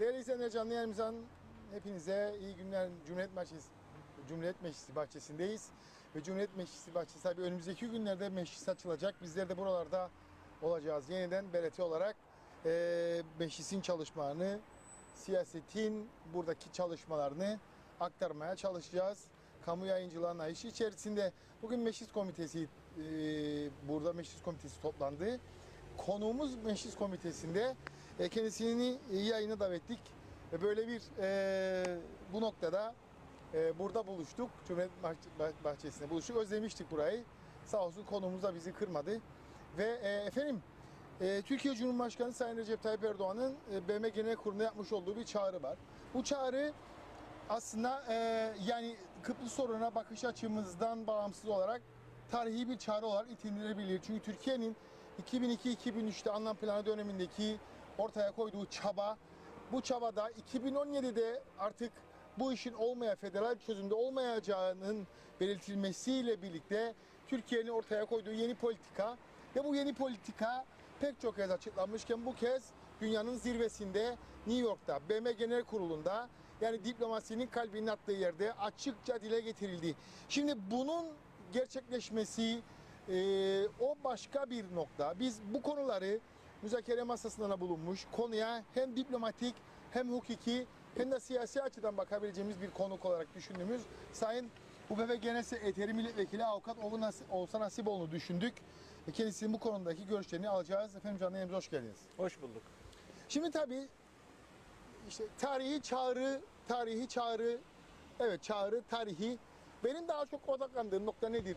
Değerli izleyenler canlı yayınımızdan hepinize iyi günler. Cumhuriyet Meclisi, Cumhuriyet Meclisi bahçesindeyiz. Ve Cumhuriyet Meclisi bahçesi tabii önümüzdeki günlerde meclis açılacak. Bizler de buralarda olacağız. Yeniden BRT olarak eee meclisin çalışmalarını, siyasetin buradaki çalışmalarını aktarmaya çalışacağız. Kamu yayıncılığına işi içerisinde bugün meclis komitesi eee, burada meclis komitesi toplandı. Konuğumuz meclis komitesinde e, kendisini yayına davet ettik ve böyle bir e, bu noktada e, burada buluştuk. Cumhuriyet Bah- Bahçesi'nde buluştuk. Özlemiştik burayı. Sağ olsun konuğumuz da bizi kırmadı. Ve e, efendim e, Türkiye Cumhurbaşkanı Sayın Recep Tayyip Erdoğan'ın e, BM Genel Kurulu'nda yapmış olduğu bir çağrı var. Bu çağrı aslında e, yani Kıbrıs sorununa bakış açımızdan bağımsız olarak tarihi bir çağrı olarak nitelendirilebilir. Çünkü Türkiye'nin 2002-2003'te anlam planı dönemindeki ortaya koyduğu çaba, bu çabada 2017'de artık bu işin olmaya, federal çözümde olmayacağının belirtilmesiyle birlikte Türkiye'nin ortaya koyduğu yeni politika ve bu yeni politika pek çok kez açıklanmışken bu kez dünyanın zirvesinde New York'ta BM Genel Kurulu'nda yani diplomasinin kalbinin attığı yerde açıkça dile getirildi. Şimdi bunun gerçekleşmesi e, o başka bir nokta. Biz bu konuları müzakere masasında da bulunmuş konuya hem diplomatik hem hukuki hem de siyasi açıdan bakabileceğimiz bir konuk olarak düşündüğümüz Sayın UBP Genel Sekreteri Milletvekili Avukat Oğuzhan Nasiboğlu'nu düşündük. Kendisinin bu konudaki görüşlerini alacağız. Efendim canlı yayınımıza hoş geldiniz. Hoş bulduk. Şimdi tabii işte tarihi çağrı, tarihi çağrı, evet çağrı, tarihi. Benim daha çok odaklandığım nokta nedir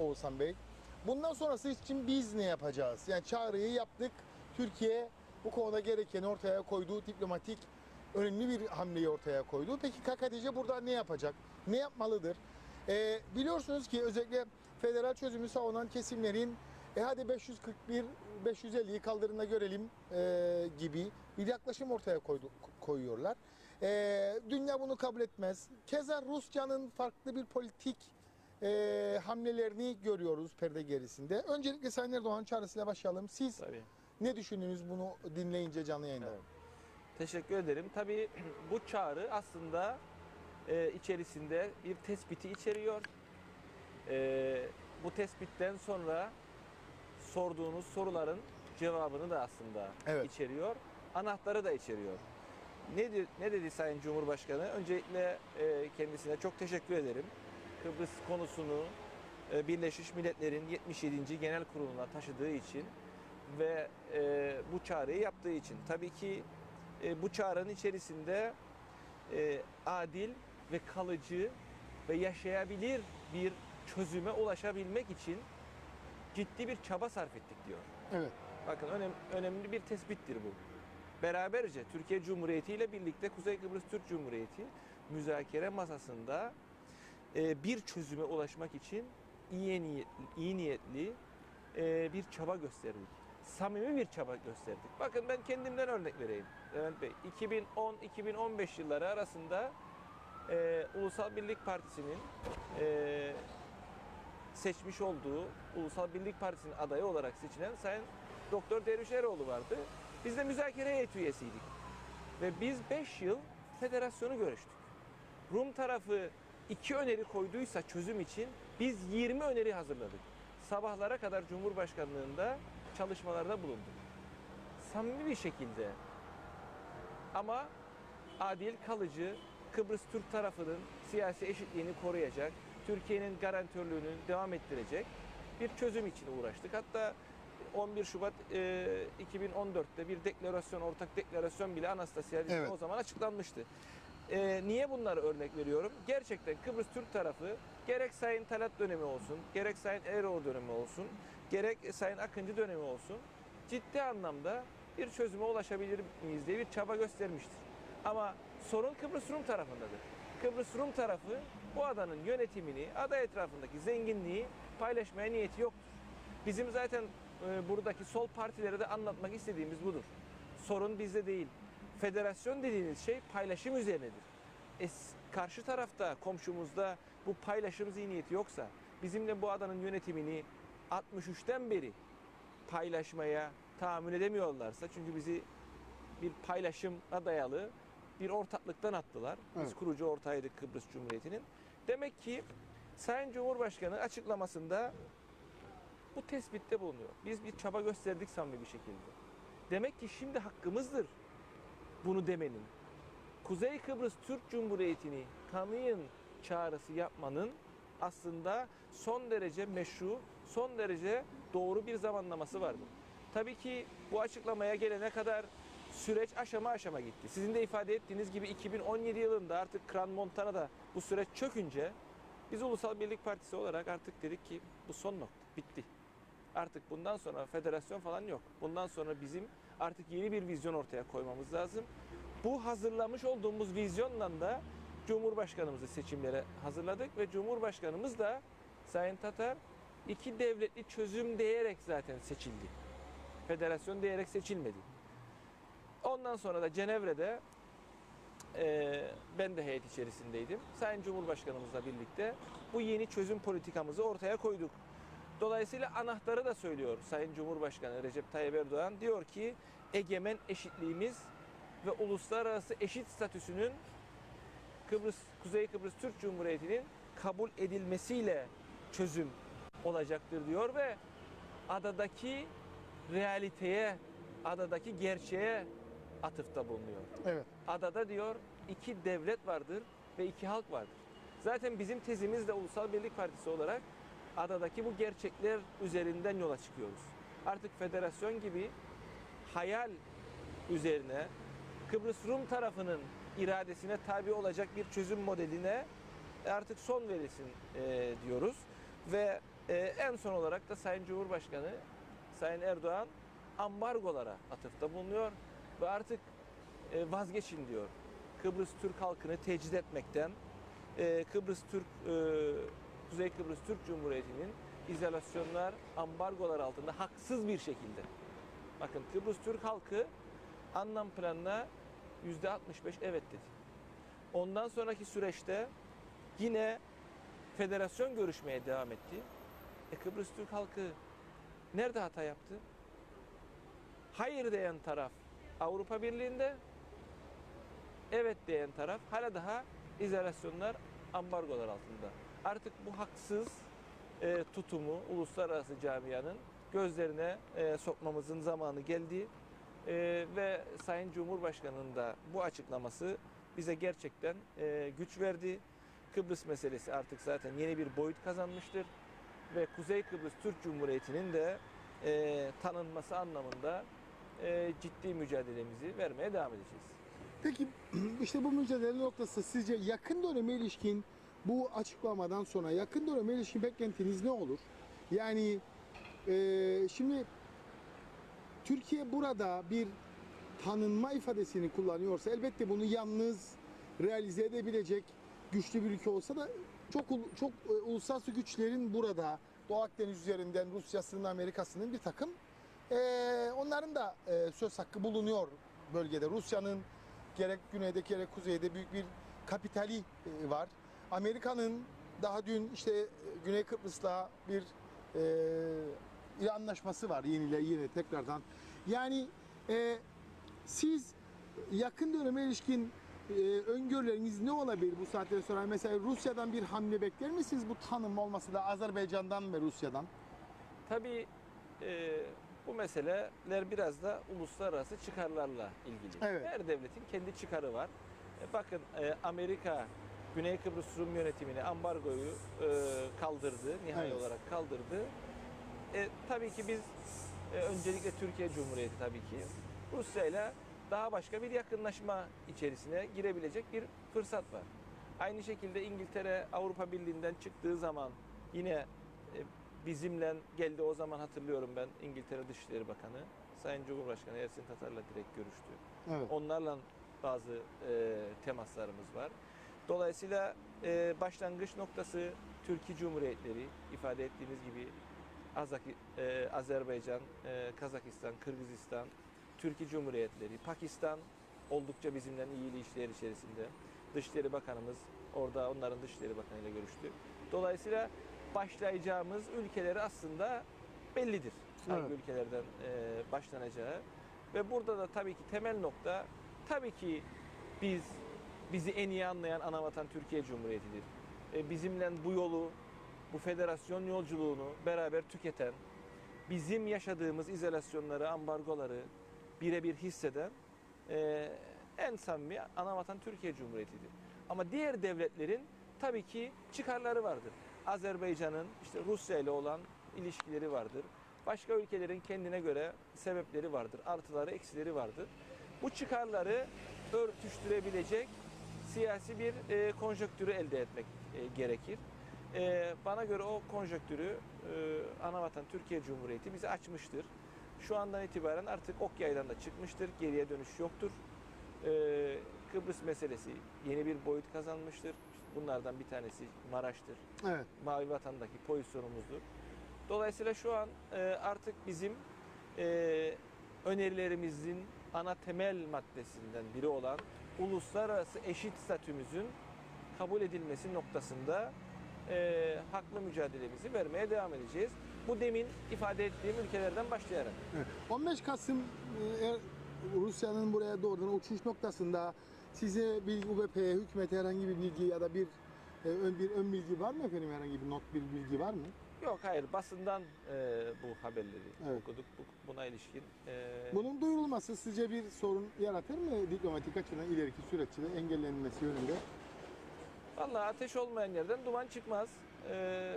Oğuzhan Bey? Bundan sonrası için biz ne yapacağız? Yani çağrıyı yaptık. Türkiye bu konuda gerekeni ortaya koyduğu diplomatik önemli bir hamleyi ortaya koydu. Peki KKTC burada ne yapacak? Ne yapmalıdır? Ee, biliyorsunuz ki özellikle federal çözümü savunan kesimlerin e hadi 541 550'yi kaldırına görelim e, gibi bir yaklaşım ortaya koydu, koyuyorlar. E, dünya bunu kabul etmez. Keza Rusya'nın farklı bir politik e, hamlelerini görüyoruz perde gerisinde. Öncelikle Sayın Erdoğan çağrısıyla başlayalım. Siz Tabii. Ne düşündünüz bunu dinleyince canlı yayında? Evet. Teşekkür ederim. Tabii bu çağrı aslında e, içerisinde bir tespiti içeriyor. E, bu tespitten sonra sorduğunuz soruların cevabını da aslında Evet. içeriyor. Anahtarı da içeriyor. Ne, ne dedi Sayın Cumhurbaşkanı? Öncelikle e, kendisine çok teşekkür ederim. Kıbrıs konusunu e, Birleşmiş Milletler'in 77. Genel Kurulu'na taşıdığı için ve e, bu çağrıyı yaptığı için. Tabii ki e, bu çağrının içerisinde e, adil ve kalıcı ve yaşayabilir bir çözüme ulaşabilmek için ciddi bir çaba sarf ettik diyor. Evet. Bakın önem, önemli bir tespittir bu. Beraberce Türkiye Cumhuriyeti ile birlikte Kuzey Kıbrıs Türk Cumhuriyeti müzakere masasında e, bir çözüme ulaşmak için iyi niyetli, iyi niyetli e, bir çaba gösterdik. Samimi bir çaba gösterdik. Bakın ben kendimden örnek vereyim Levent Bey. 2010-2015 yılları arasında e, Ulusal Birlik Partisi'nin e, seçmiş olduğu Ulusal Birlik Partisi'nin adayı olarak seçilen Sayın Doktor Derviş Eroğlu vardı. Biz de müzakere heyeti üyesiydik. Ve biz 5 yıl federasyonu görüştük. Rum tarafı iki öneri koyduysa çözüm için biz 20 öneri hazırladık. Sabahlara kadar Cumhurbaşkanlığında çalışmalarda bulunduk. Samimi bir şekilde ama adil, kalıcı, Kıbrıs Türk tarafının siyasi eşitliğini koruyacak, Türkiye'nin garantörlüğünü devam ettirecek bir çözüm için uğraştık. Hatta 11 Şubat e, 2014'te bir deklarasyon, ortak deklarasyon bile Anastasya Evet. o zaman açıklanmıştı. E, niye bunları örnek veriyorum? Gerçekten Kıbrıs Türk tarafı gerek Sayın Talat dönemi olsun, gerek Sayın Eroğlu dönemi olsun, gerek Sayın Akıncı dönemi olsun ciddi anlamda bir çözüme ulaşabilir miyiz diye bir çaba göstermiştir. Ama sorun Kıbrıs Rum tarafındadır. Kıbrıs Rum tarafı bu adanın yönetimini, ada etrafındaki zenginliği paylaşmaya niyeti yoktur. Bizim zaten e, buradaki sol partilere de anlatmak istediğimiz budur. Sorun bizde değil. Federasyon dediğiniz şey paylaşım üzerinedir. E, karşı tarafta, komşumuzda bu paylaşım zihniyeti yoksa, bizimle bu adanın yönetimini 63'ten beri paylaşmaya tahammül edemiyorlarsa çünkü bizi bir paylaşıma dayalı bir ortaklıktan attılar. Biz Evet. kurucu ortağıydık Kıbrıs Cumhuriyeti'nin. Demek ki Sayın Cumhurbaşkanı açıklamasında bu tespitte bulunuyor. Biz bir çaba gösterdik samimi bir şekilde. Demek ki şimdi hakkımızdır bunu demenin. Kuzey Kıbrıs Türk Cumhuriyeti'ni tanıyın çağrısı yapmanın aslında son derece meşru, son derece doğru bir zamanlaması vardı. Tabii ki bu açıklamaya gelene kadar süreç aşama aşama gitti. Sizin de ifade ettiğiniz gibi 2017 yılında artık Kran Montana'da bu süreç çökünce biz Ulusal Birlik Partisi olarak artık dedik ki bu son nokta, bitti. Artık bundan sonra federasyon falan yok. Bundan sonra bizim artık yeni bir vizyon ortaya koymamız lazım. Bu hazırlamış olduğumuz vizyonla da Cumhurbaşkanımızı seçimlere hazırladık ve Cumhurbaşkanımız da Sayın Tatar iki devletli çözüm diyerek zaten seçildi. Federasyon diyerek seçilmedi. Ondan sonra da Cenevre'de eee, ben de heyet içerisindeydim. Sayın Cumhurbaşkanımızla birlikte bu yeni çözüm politikamızı ortaya koyduk. Dolayısıyla anahtarı da söylüyor Sayın Cumhurbaşkanı Recep Tayyip Erdoğan. Diyor ki egemen eşitliğimiz ve uluslararası eşit statüsünün Kıbrıs, Kuzey Kıbrıs Türk Cumhuriyeti'nin kabul edilmesiyle çözüm olacaktır diyor ve adadaki realiteye, adadaki gerçeğe atıfta bulunuyor. Evet. Adada diyor iki devlet vardır ve iki halk vardır. Zaten bizim tezimiz de Ulusal Birlik Partisi olarak adadaki bu gerçekler üzerinden yola çıkıyoruz. Artık federasyon gibi hayal üzerine Kıbrıs Rum tarafının iradesine tabi olacak bir çözüm modeline artık son verilsin e, diyoruz. Ve e, en son olarak da Sayın Cumhurbaşkanı Sayın Erdoğan ambargolara atıfta bulunuyor ve artık e, vazgeçin diyor. Kıbrıs Türk halkını tecrit etmekten, e, Kıbrıs Türk, e, Kuzey Kıbrıs Türk Cumhuriyeti'nin izolasyonlar, ambargolar altında haksız bir şekilde. Bakın Kıbrıs Türk halkı anlam planına yüzde 65 evet dedi. Ondan sonraki süreçte yine federasyon görüşmeye devam etti. E Kıbrıs Türk halkı nerede hata yaptı? Hayır diyen taraf Avrupa Birliği'nde, evet diyen taraf hala daha izolasyonlar, ambargolar altında. Artık bu haksız e, tutumu uluslararası camianın gözlerine e, sokmamızın zamanı geldi. E, ve Sayın Cumhurbaşkanı'nın da bu açıklaması bize gerçekten e, güç verdi. Kıbrıs meselesi artık zaten yeni bir boyut kazanmıştır ve Kuzey Kıbrıs Türk Cumhuriyeti'nin de e, tanınması anlamında e, ciddi mücadelemizi vermeye devam edeceğiz. Peki işte bu mücadele noktası sizce yakın döneme ilişkin bu açıklamadan sonra yakın döneme ilişkin beklentiniz ne olur? Yani e, şimdi Türkiye burada bir tanınma ifadesini kullanıyorsa elbette bunu yalnız realize edebilecek güçlü bir ülke olsa da çok çok e, uluslararası güçlerin burada Doğu Akdeniz üzerinden Rusya'sının Amerika'sının bir takım e, onların da e, söz hakkı bulunuyor bölgede. Rusya'nın gerek güneyde gerek kuzeyde büyük bir kapitali e, var. Amerika'nın daha dün işte Güney Kıbrıs'la bir e, anlaşması var yeniyle yine tekrardan. Yani e, siz yakın döneme ilişkin e, öngörüleriniz ne olabilir bu saatten sonra? Mesela Rusya'dan bir hamle bekler misiniz bu tanım olması da Azerbaycan'dan ve Rusya'dan? Tabii e, bu meseleler biraz da uluslararası çıkarlarla ilgili. Evet. Her devletin kendi çıkarı var. E, bakın e, Amerika Güney Kıbrıs Rum yönetimini ambargoyu e, kaldırdı, nihai Evet. olarak kaldırdı. E, tabii ki biz e, öncelikle Türkiye Cumhuriyeti tabii ki Rusya ile daha başka bir yakınlaşma içerisine girebilecek bir fırsat var. Aynı şekilde İngiltere Avrupa Birliği'nden çıktığı zaman yine e, bizimle geldi o zaman hatırlıyorum ben İngiltere Dışişleri Bakanı Sayın Cumhurbaşkanı Ersin Tatar'la direkt görüştü. Evet. Onlarla bazı e, temaslarımız var. Dolayısıyla e, başlangıç noktası Türkiye Cumhuriyetleri ifade ettiğiniz gibi Azak, e, Azerbaycan, e, Kazakistan, Kırgızistan, Türkiye Cumhuriyetleri, Pakistan oldukça bizimle iyi ilişkiler içerisinde. Dışişleri Bakanımız orada onların Dışişleri Bakanı ile görüştü. Dolayısıyla başlayacağımız ülkeleri aslında bellidir. Hangi Evet. ülkelerden e, başlanacağı. Ve burada da tabii ki temel nokta tabii ki biz bizi en iyi anlayan anavatan Türkiye Cumhuriyeti'dir. E, bizimle bu yolu, bu federasyon yolculuğunu beraber tüketen, bizim yaşadığımız izolasyonları, ambargoları birebir hisseden e, en samimi anavatan Türkiye Cumhuriyeti'dir. Ama diğer devletlerin tabii ki çıkarları vardır. Azerbaycan'ın işte Rusya ile olan ilişkileri vardır. Başka ülkelerin kendine göre sebepleri vardır. Artıları, eksileri vardır. Bu çıkarları örtüştürebilecek siyasi bir e, konjonktürü elde etmek e, gerekir. E, bana göre o konjonktürü e, anavatan Türkiye Cumhuriyeti bize açmıştır. Şu andan itibaren artık ok yaydan da çıkmıştır. Geriye dönüş yoktur. E, Kıbrıs meselesi yeni bir boyut kazanmıştır. Bunlardan bir tanesi Maraş'tır. Evet. Mavi Vatan'daki pozisyonumuzdur. Dolayısıyla şu an e, artık bizim e, önerilerimizin ana temel maddesinden biri olan uluslararası eşit statümüzün kabul edilmesi noktasında e, haklı mücadelemizi vermeye devam edeceğiz. Bu demin ifade ettiğim ülkelerden başlayarak. Evet. 15 Kasım e, er- Rusya'nın buraya doğrudan uçuş noktasında size bir UBP'ye hükümete herhangi bir bilgi ya da bir e, ön bir ön bilgi var mı efendim herhangi bir not bir bilgi var mı? Yok hayır basından e, bu haberleri Evet. okuduk Bu- buna ilişkin. e, Bunun duyurulması sizce bir sorun yaratır mı diplomatik açıdan ileriki süreçte engellenmesi yönünde? Vallahi ateş olmayan yerden duman çıkmaz. Ee,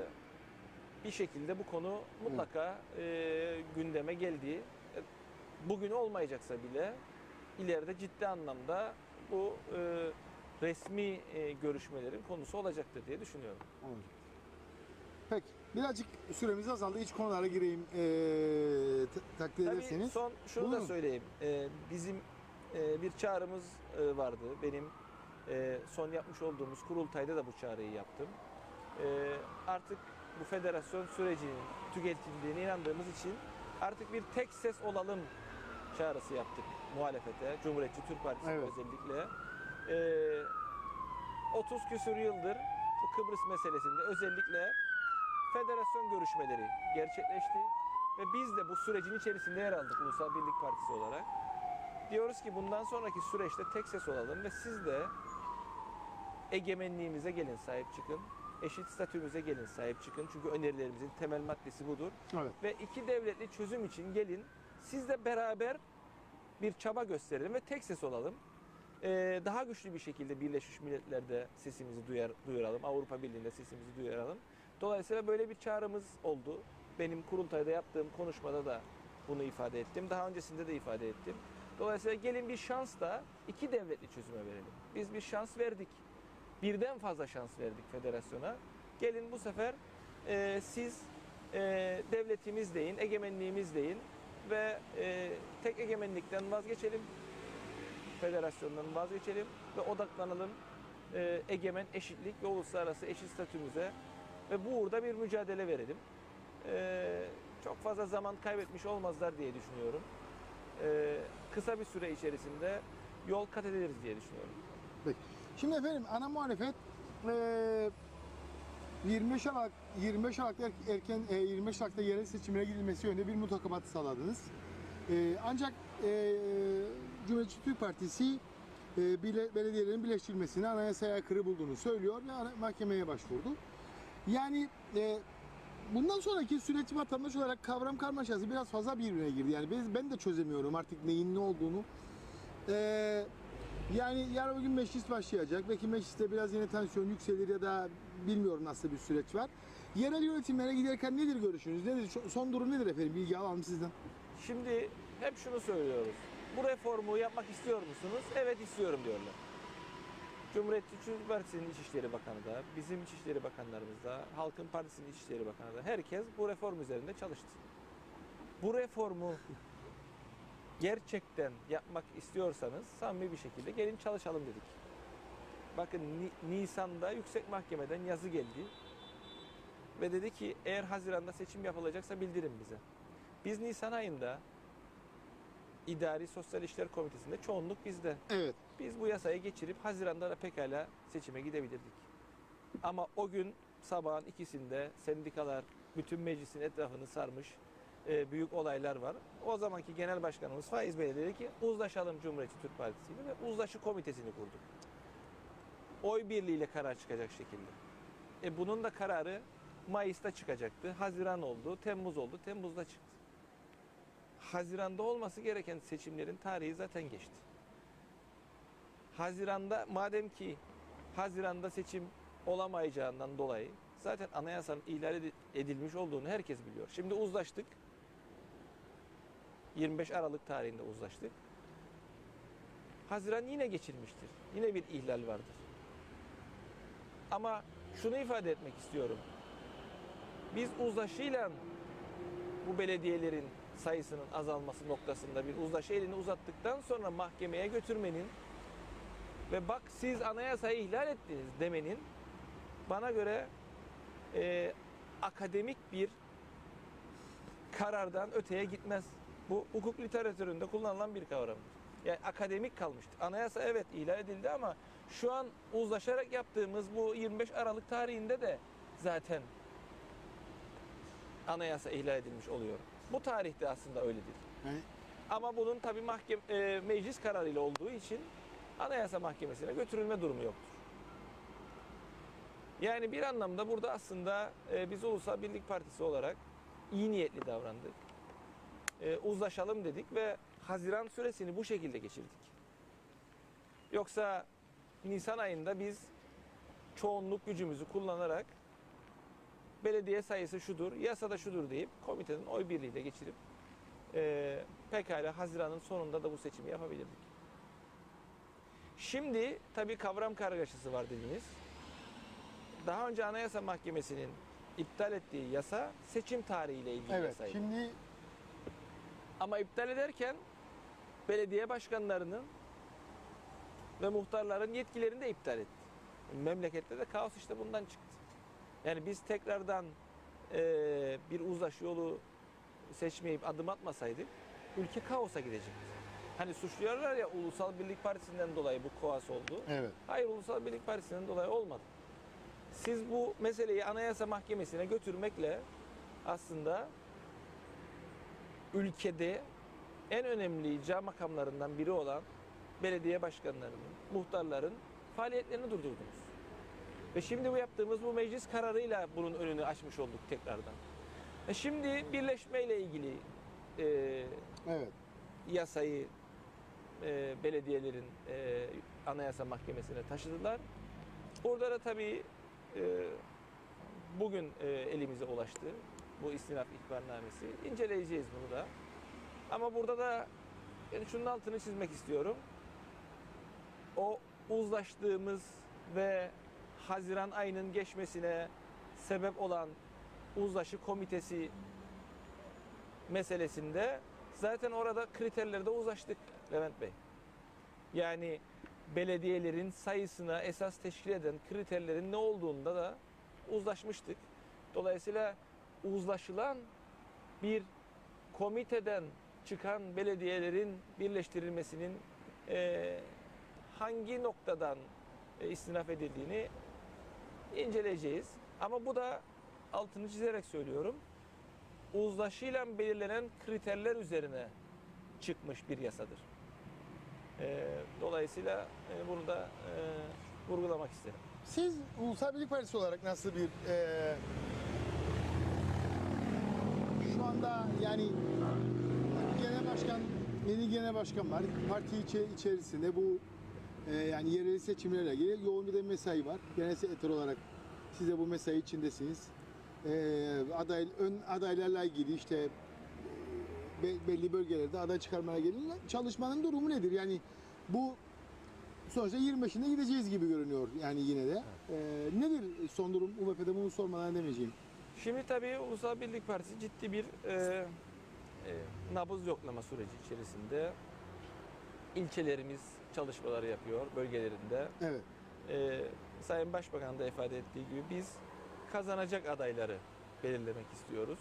bir şekilde bu konu mutlaka e, gündeme geldiği, e, bugün olmayacaksa bile ileride ciddi anlamda bu e, resmi e, görüşmelerin konusu olacaktır diye düşünüyorum. Olacak. Peki. Birazcık süremiz azaldı. İç konulara gireyim t- takdir Tabii ederseniz. son şunu Buyurun. da söyleyeyim. Ee, bizim e, bir çağrımız e, vardı. Benim e, son yapmış olduğumuz kurultayda da bu çağrıyı yaptım. E, artık bu federasyon sürecinin tüketildiğine inandığımız için artık bir tek ses olalım çağrısı yaptık muhalefete. Cumhuriyetçi Türk Partisi Evet. özellikle. E, 30 küsur yıldır bu Kıbrıs meselesinde özellikle federasyon görüşmeleri gerçekleşti. Ve biz de bu sürecin içerisinde yer aldık Ulusal Birlik Partisi olarak. Diyoruz ki bundan sonraki süreçte tek ses olalım ve siz de egemenliğimize gelin sahip çıkın. Eşit statümüze gelin sahip çıkın. Çünkü önerilerimizin temel maddesi budur. Evet. Ve iki devletli çözüm için gelin siz de beraber bir çaba gösterelim ve tek ses olalım. Ee, daha güçlü bir şekilde Birleşmiş Milletler'de sesimizi duyar, duyuralım. Avrupa Birliği'nde sesimizi duyuralım. Dolayısıyla böyle bir çağrımız oldu. Benim kurultayda yaptığım konuşmada da bunu ifade ettim. Daha öncesinde de ifade ettim. Dolayısıyla gelin bir şans da iki devletli çözüme verelim. Biz bir şans verdik. Birden fazla şans verdik federasyona. Gelin bu sefer e, siz e, devletimiz deyin, egemenliğimiz deyin ve e, tek egemenlikten vazgeçelim. Federasyondan vazgeçelim ve odaklanalım e, egemen eşitlik ve uluslararası eşit statümüze ve bu uğurda bir mücadele verelim. E, çok fazla zaman kaybetmiş olmazlar diye düşünüyorum. E, kısa bir süre içerisinde yol kat ederiz diye düşünüyorum. Peki. Şimdi efendim ana muhalefet eee 25 Aralık 25 Aralık er- erken e, 25 Aralık'ta yerel seçimlere gidilmesi yönünde bir mutabakat sağladınız. Eee, ancak eee Cumhuriyetçi Türk Partisi eee, bile, belediyelerin birleştirilmesini anayasaya aykırı bulduğunu söylüyor ve mahkemeye başvurdu. Yani eee, bundan sonraki süreç vatandaş olarak kavram karmaşası biraz fazla birbirine girdi. Yani ben, ben de çözemiyorum artık neyin ne olduğunu. Eee yani yarın bugün meclis başlayacak. Belki mecliste biraz yine tansiyon yükselir ya da bilmiyorum nasıl bir süreç var. Yerel yönetimlere giderken nedir görüşünüz? Nedir? Son durum nedir efendim? Bilgi alalım sizden. Şimdi hep şunu söylüyoruz. Bu reformu yapmak istiyor musunuz? Evet istiyorum diyorlar. Cumhuriyetçi Türk Partisi'nin İçişleri Bakanı da, bizim İçişleri Bakanlarımız da, Halkın Partisi'nin İçişleri Bakanı da herkes bu reform üzerinde çalıştı. Bu reformu gerçekten yapmak istiyorsanız samimi bir şekilde gelin çalışalım dedik. Bakın Ni- Nisan'da Yüksek Mahkemeden yazı geldi ve dedi ki eğer Haziran'da seçim yapılacaksa bildirin bize. Biz Nisan ayında İdari Sosyal İşler Komitesi'nde çoğunluk bizde. Evet. Biz bu yasayı geçirip Haziran'da da pekala seçime gidebilirdik. Ama o gün sabahın ikisinde sendikalar bütün meclisin etrafını sarmış e, büyük olaylar var. O zamanki genel başkanımız Faiz Bey dedi ki uzlaşalım Cumhuriyetçi Türk Partisi ile ve uzlaşı komitesini kurduk. Oy birliğiyle karar çıkacak şekilde. E bunun da kararı Mayıs'ta çıkacaktı. Haziran oldu, Temmuz oldu, Temmuz'da çıktı. Haziran'da olması gereken seçimlerin tarihi zaten geçti. Haziran'da madem ki Haziran'da seçim olamayacağından dolayı zaten anayasanın ihlal edi- edilmiş olduğunu herkes biliyor. Şimdi uzlaştık. 25 Aralık tarihinde uzlaştık. Haziran yine geçilmiştir. Yine bir ihlal vardır. Ama şunu ifade etmek istiyorum. Biz uzlaşıyla bu belediyelerin sayısının azalması noktasında bir uzlaşı elini uzattıktan sonra mahkemeye götürmenin ve bak siz anayasayı ihlal ettiniz demenin bana göre e, akademik bir karardan öteye gitmez. Bu hukuk literatüründe kullanılan bir kavramdır. Yani akademik kalmıştır. Anayasa evet ihlal edildi ama şu an uzlaşarak yaptığımız bu 25 Aralık tarihinde de zaten anayasa ihlal edilmiş oluyor. Bu tarihte aslında öyledir. Yani Ama bunun tabi mahkem e, meclis kararıyla olduğu için Anayasa Mahkemesi'ne götürülme durumu yoktur. Yani bir anlamda burada aslında e, biz Ulusal Birlik Partisi olarak iyi niyetli davrandık. E, uzlaşalım dedik ve Haziran süresini bu şekilde geçirdik. Yoksa Nisan ayında biz çoğunluk gücümüzü kullanarak belediye sayısı şudur, yasada şudur deyip komitenin oy birliğiyle geçirip e, pekala Haziran'ın sonunda da bu seçimi yapabilirdik. Şimdi tabii kavram kargaşası var dediniz. Daha önce Anayasa Mahkemesi'nin iptal ettiği yasa seçim tarihiyle ilgili evet yasaydı. şimdi Ama iptal ederken belediye başkanlarının ve muhtarların yetkilerini de iptal etti. Memlekette de kaos işte bundan çıktı. Yani biz tekrardan eee, bir uzlaşı yolu seçmeyip adım atmasaydık ülke kaosa gidecekti. Hani suçluyorlar ya Ulusal Birlik Partisi'nden dolayı bu kaos oldu. evet Hayır Ulusal Birlik Partisi'nden dolayı olmadı. Siz bu meseleyi Anayasa Mahkemesi'ne götürmekle aslında ülkede en önemli icra makamlarından biri olan belediye başkanlarının, muhtarların faaliyetlerini durdurdunuz. Ve şimdi bu yaptığımız bu meclis kararıyla bunun önünü açmış olduk tekrardan. E şimdi birleşmeyle ilgili e, evet yasayı e, belediyelerin e, anayasa mahkemesine taşıdılar. Orada da tabii e, bugün e, elimize ulaştı bu istinaf ihbarnamesi. İnceleyeceğiz bunu da. Ama burada da yani şunun altını çizmek istiyorum. O uzlaştığımız ve Haziran ayının geçmesine sebep olan uzlaşı komitesi meselesinde zaten orada kriterlerde uzlaştık Levent Bey. Yani belediyelerin sayısına esas teşkil eden kriterlerin ne olduğunda da uzlaşmıştık. Dolayısıyla uzlaşılan bir komiteden çıkan belediyelerin birleştirilmesinin eee, hangi noktadan e, istinaf edildiğini inceleyeceğiz. Ama bu da altını çizerek söylüyorum uzlaşıyla belirlenen kriterler üzerine çıkmış bir yasadır. Ee, dolayısıyla e, bunu da e, vurgulamak isterim. siz Ulusal Birlik Partisi olarak nasıl bir eee, şu anda yani genel başkan yeni genel başkan var. Parti içi, içerisinde bu eee, yani yerel seçimlerle ilgili yoğun bir de mesai var. Genel sekreter olarak siz de bu mesai içindesiniz. Eee aday ön adaylarla ilgili işte be- belli bölgelerde aday çıkarmaya ilgili çalışmanın durumu nedir? Yani bu sonuçta 25'inde gideceğiz gibi görünüyor yani yine de. Eee, nedir son durum UBP'de bunu sormadan demeyeceğim. Şimdi tabii Ulusal Birlik Partisi ciddi bir e, e, nabız yoklama süreci içerisinde ilçelerimiz çalışmaları yapıyor bölgelerinde. Evet. e, Sayın Başbakan da ifade ettiği gibi biz kazanacak adayları belirlemek istiyoruz.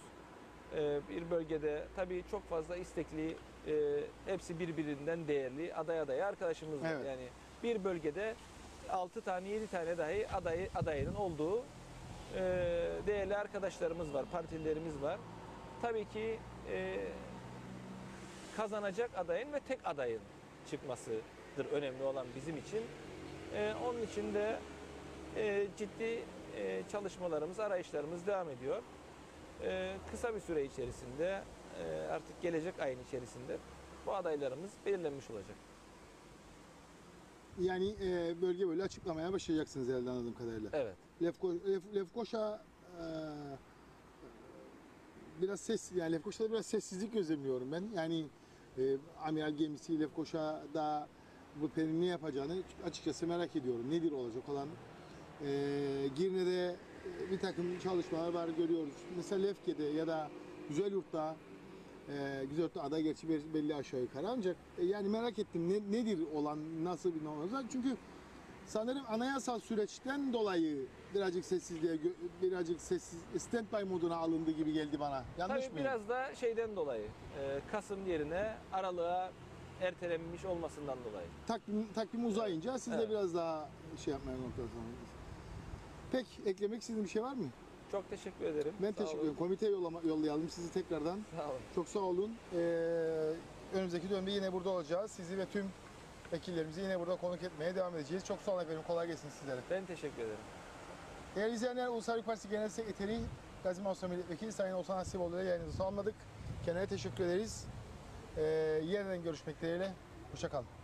E, bir bölgede tabii çok fazla istekli, e, hepsi birbirinden değerli aday adayı arkadaşımız var. Evet. Yani bir bölgede 6 tane 7 tane dahi adayı adayının olduğu değerli arkadaşlarımız var, partilerimiz var. tabii ki e, kazanacak adayın ve tek adayın çıkmasıdır önemli olan bizim için. E, onun için de e, ciddi e, çalışmalarımız, arayışlarımız devam ediyor. E, kısa bir süre içerisinde e, artık gelecek ayın içerisinde bu adaylarımız belirlenmiş olacak. Yani e, bölge böyle açıklamaya başlayacaksınız herhalde anladığım kadarıyla. Evet. Lefko, Lef- Lefkoşa e, biraz ses yani Lefkoşa'da biraz sessizlik gözlemliyorum ben. Yani e, amiral gemisi Lefkoşa'da bu Perin ne yapacağını açıkçası merak ediyorum. Nedir olacak olan? E, Girne'de e, bir takım çalışmalar var görüyoruz. Mesela Lefke'de ya da Güzelyurt'ta e, Güzelyurt'ta aday gerçi belli- aşağı yukarı ancak e, yani merak ettim ne, nedir olan nasıl bir olacak çünkü sanırım anayasal süreçten dolayı birazcık sessizliğe birazcık sessiz standby moduna alındı gibi geldi bana. Yanlış Tabii mı? biraz da şeyden dolayı e, Kasım yerine aralığa ertelenmiş olmasından dolayı. Takvim, takvim uzayınca siz de Evet. biraz daha şey yapmaya noktasındasınız. Pek eklemek istediğiniz bir şey var mı? Çok teşekkür ederim. Ben Sağ teşekkür ederim. Komite yollama, yollayalım sizi tekrardan. Sağ olun. Çok sağ olun. Ee, önümüzdeki dönemde yine burada olacağız. Sizi ve tüm vekillerimizi yine burada konuk etmeye devam edeceğiz. Çok sağ olun efendim. Kolay gelsin sizlere. Ben teşekkür ederim. Değerli izleyenler, Ulusal Birlik Partisi Genel Sekreteri Gazi Mahsun Milletvekili Sayın Oğuzhan Hasiboğlu ile yayınımızı tamamladık. Kendine teşekkür ederiz. Ee, yeniden görüşmek dileğiyle. Hoşçakalın.